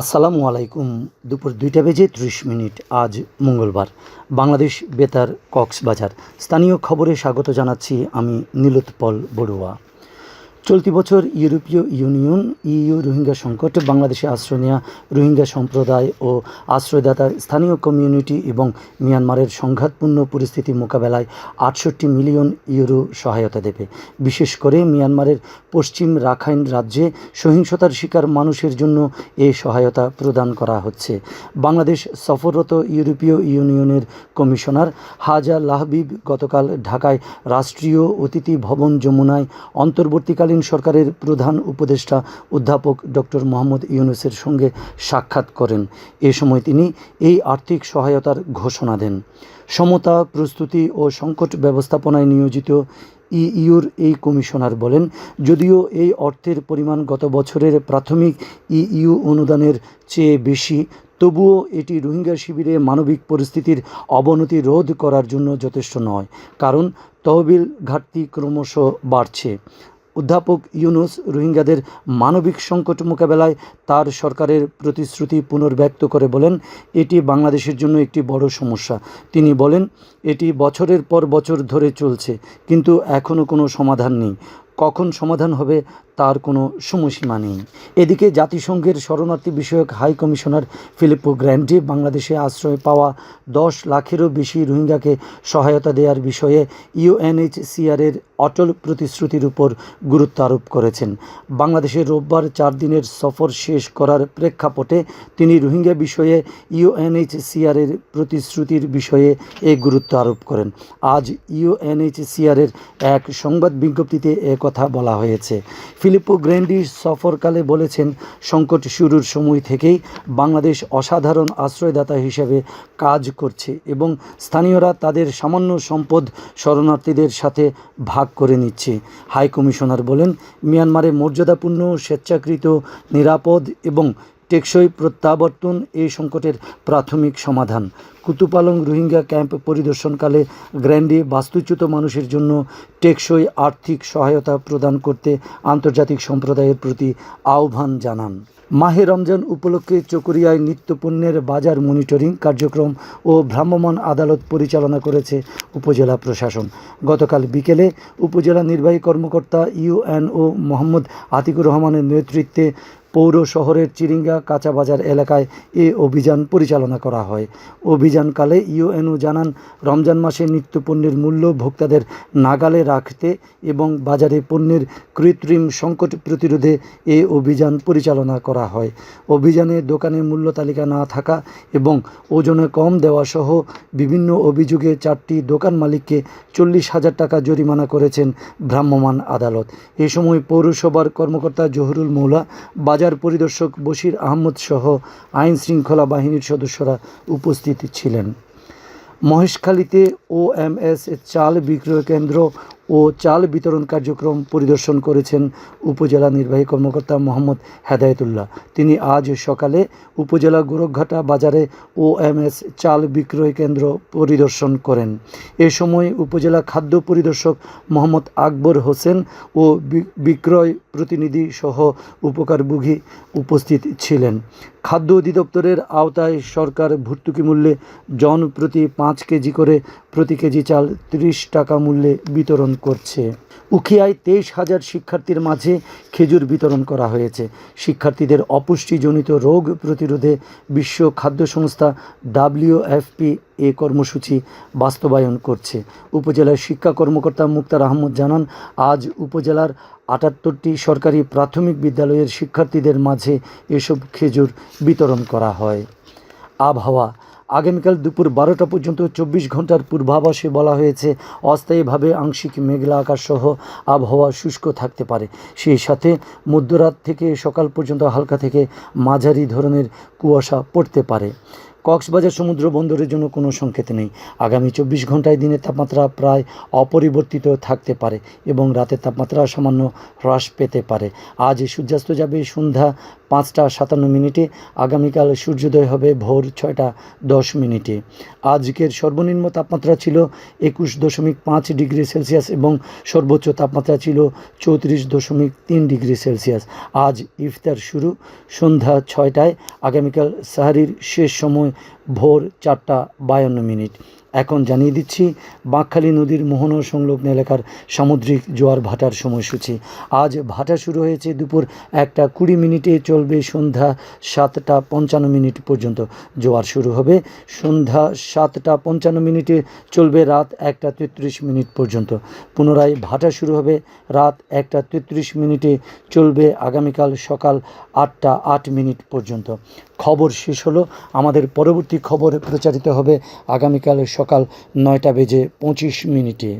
আসসালামু আলাইকুম। দুপুর দুইটা বেজে ত্রিশ মিনিট, আজ মঙ্গলবার। বাংলাদেশ বেতার কক্সবাজার। স্থানীয় খবরে স্বাগত জানাচ্ছি আমি নীলোৎপল বড়ুয়া। চলতি বছর ইউরোপীয় ইউনিয়ন, ইইউ রোহিঙ্গা সংকট, বাংলাদেশে আশ্রয় নেওয়া রোহিঙ্গা সম্প্রদায় ও আশ্রয়দাতা স্থানীয় কমিউনিটি এবং মিয়ানমারের সংঘাতপূর্ণ পরিস্থিতি মোকাবেলায় আটষট্টি মিলিয়ন ইউরো সহায়তা দেবে। বিশেষ করে মিয়ানমারের পশ্চিম রাখাইন রাজ্যে সহিংসতার শিকার মানুষের জন্য এই সহায়তা প্রদান করা হচ্ছে। বাংলাদেশ সফররত ইউরোপীয় ইউনিয়নের কমিশনার হাজা লাহবিব গতকাল ঢাকায় রাষ্ট্রীয় অতিথি ভবন যমুনায় অন্তর্বর্তীকালীন সরকারের প্রধান উপদেষ্টা অধ্যাপক ডক্টর মোহাম্মদ ইউনুসের সঙ্গে সাক্ষাৎ করেন। এ সময় তিনি এই আর্থিক সহায়তার ঘোষণা দেন। সমতা, প্রস্তুতি ও সংকট ব্যবস্থাপনায় নিয়োজিত ইইউর এই কমিশনার বলেন, যদিও এই অর্থের পরিমাণ গত বছরের প্রাথমিক ইইউ অনুদানের চেয়ে বেশি, তবুও এটি রোহিঙ্গা শিবিরে মানবিক পরিস্থিতির অবনতি রোধ করার জন্য যথেষ্ট নয়, কারণ তহবিল ঘাটতি ক্রমশ বাড়ছে। অধ্যাপক ইউনুস রোহিঙ্গাদের মানবিক সংকট মোকাবেলায় তার সরকারের প্রতিশ্রুতি পুনর্ব্যক্ত করে বলেন, এটি বাংলাদেশের জন্য একটি বড় সমস্যা। তিনি বলেন, এটি বছরের পর বছর ধরে চলছে, কিন্তু এখনও কোনো সমাধান নেই। কখন সমাধান হবে তার কোনো সময়সীমা নেই। এদিকে জাতিসংঘের শরণার্থী বিষয়ক হাই কমিশনার ফিলিপো গ্র্যান্ডি বাংলাদেশে আশ্রয় পাওয়া দশ লাখেরও বেশি রোহিঙ্গাকে সহায়তা দেওয়ার বিষয়ে ইউএনএইচসিআরের অটল প্রতিশ্রুতির উপর গুরুত্ব আরোপ করেছেন। বাংলাদেশে রোববার চার দিনের সফর শেষ করার প্রেক্ষাপটে তিনি রোহিঙ্গা বিষয়ে ইউএনএইচসিআরের প্রতিশ্রুতির বিষয়ে এ গুরুত্ব আরোপ করেন। আজ ইউএনএইচসিআরের এক সংবাদ বিজ্ঞপ্তিতে কথা বলা হয়েছে। ফিলিপো গ্র্যান্ডি সফরকালে বলেছেন, সংকট শুরুর সময় থেকেই বাংলাদেশ অসাধারণ আশ্রয়দাতা হিসেবে কাজ করছে এবং স্থানীয়রা তাদের সামান্য সম্পদ শরণার্থীদের সাথে ভাগ করে নিচ্ছে। হাই কমিশনার বলেন, মিয়ানমারে মর্যাদাপূর্ণ, স্বেচ্ছাকৃত, নিরাপদ এবং টেকসই প্রত্যাবর্তন এই সংকটের প্রাথমিক সমাধান। কুতুপালং রোহিঙ্গা ক্যাম্প পরিদর্শনকালে গ্র্যান্ডি বাস্তুচ্যুত মানুষের জন্য টেকসই আর্থিক সহায়তা প্রদান করতে আন্তর্জাতিক সম্প্রদায়ের প্রতি আহ্বান জানান। মাহে রমজান উপলক্ষে চকরিয়ায় নিত্যপণ্যের বাজার মনিটরিং কার্যক্রম ও ভ্রাম্যমাণ আদালত পরিচালনা করেছে উপজেলা প্রশাসন। গতকাল বিকেলে উপজেলা নির্বাহী কর্মকর্তা ইউএনও মোহাম্মদ আতিকুর রহমানের নেতৃত্বে পৌর শহরের চিরিঙ্গা কাঁচা বাজার এলাকায় এ অভিযান পরিচালনা করা হয়। অভিযানকালে ইউএনও জানান, রমজান মাসে নিত্যপণ্যের মূল্য ভোক্তাদের নাগালে রাখতে এবং বাজারে পণ্যের কৃত্রিম সংকট প্রতিরোধে এ অভিযান পরিচালনা করা হয়। অভিযানে দোকানে মূল্য তালিকা না থাকা এবং ওজনে কম দেওয়া সহ বিভিন্ন অভিযোগে চারটি দোকান মালিককে চল্লিশ হাজার টাকা জরিমানা করেছেন ভ্রাম্যমাণ আদালত। এ সময় পৌরসভার কর্মকর্তা জহুরুল মৌলা, বাজার পরিদর্শক বশির আহমদ সহ আইন শৃঙ্খলা বাহিনীর সদস্যরা উপস্থিত ছিলেন। মহেশখালীতে ও এম ওএমএস চাল বিক্রয় কেন্দ্র ও চাল বিতরণ কার্যক্রম পরিদর্শন করেছেন উপজেলা নির্বাহী কর্মকর্তা মোহাম্মদ হেদায়েতুল্লাহ। তিনি আজ সকালে উপজেলা গোরখঘাটা বাজারে ওএমএস চাল বিক্রয় কেন্দ্র পরিদর্শন করেন। এ সময় উপজেলা খাদ্য পরিদর্শক মোহাম্মদ আকবর হোসেন ও বিক্রয় প্রতিনিধি সহ উপকারভোগী উপস্থিত ছিলেন। খাদ্য অধিদপ্তরের আওতায় সরকার ভর্তুকি মূল্যে জন প্রতি পাঁচ কেজি করে প্রতি কেজি চাল তিরিশ টাকা মূল্যে বিতরণ করছে। উখিয়ায় তেইশ হাজার শিক্ষার্থীর মাঝে খেজুর বিতরণ করা হয়েছে। শিক্ষার্থীদের অপুষ্টিজনিত রোগ প্রতিরোধে বিশ্ব খাদ্য সংস্থা ডাব্লিউএফপি এ কর্মসূচি বাস্তবায়ন করছে। উপজেলার শিক্ষা কর্মকর্তা মুক্তার আহমদ জানান, আজ উপজেলার আটাত্তরটি সরকারি প্রাথমিক বিদ্যালয়ের শিক্ষার্থীদের মাঝে এসব খেজুর বিতরণ করা হয়। আবহাওয়া আগামীকাল দুপুর বারোটা পর্যন্ত চব্বিশ ঘণ্টার পূর্বাভাসে বলা হয়েছে, অস্থায়ীভাবে আংশিক মেঘলা আকাশ সহ আবহাওয়া শুষ্ক থাকতে পারে। সেই সাথে মধ্যরাত থেকে সকাল পর্যন্ত হালকা থেকে মাঝারি ধরনের কুয়াশা পড়তে পারে। কক্সবাজার সমুদ্র বন্দরের জন্য কোনো সংকেত নেই। আগামী চব্বিশ ঘন্টায় দিনের তাপমাত্রা প্রায় অপরিবর্তিত থাকতে পারে এবং রাতের তাপমাত্রা সামান্য হ্রাস পেতে পারে। আজ সূর্যাস্ত যাবে সন্ধ্যা পাঁচটা সাতান্ন মিনিটে। আগামীকাল সূর্যোদয় হবে ভোর ছয়টা দশ মিনিটে। আজকের সর্বনিম্ন তাপমাত্রা ছিল একুশ দশমিক পাঁচ ডিগ্রি সেলসিয়াস এবং সর্বোচ্চ তাপমাত্রা ছিল চৌত্রিশ দশমিক তিন ডিগ্রি সেলসিয়াস। আজ ইফতার শুরু সন্ধ্যা ছয়টায়। আগামীকাল সাহারির শেষ সময় ভোর চারটা বায়ান্ন মিনিট। এখন জানিয়ে দিচ্ছি, বাঁকখালী নদীর মোহনা সংলগ্ন এলাকার সামুদ্রিক জোয়ার ভাটার সময়সূচি। আজ ভাটা শুরু হয়েছে দুপুর একটা কুড়ি মিনিটে, চলবে সন্ধ্যা সাতটা পঞ্চান্ন মিনিট পর্যন্ত। জোয়ার শুরু হবে সন্ধ্যা সাতটা পঞ্চান্ন মিনিটে, চলবে রাত একটা তেত্রিশ মিনিট পর্যন্ত। পুনরায় ভাটা শুরু হবে রাত একটা তেত্রিশ মিনিটে, চলবে আগামীকাল সকাল আটটা আট মিনিট পর্যন্ত। খবর শেষ হলো আমাদের পরবর্তী খবর প্রচারিত হবে আগামীকাল সকাল নয়টা বেজে পঁচিশ মিনিটে।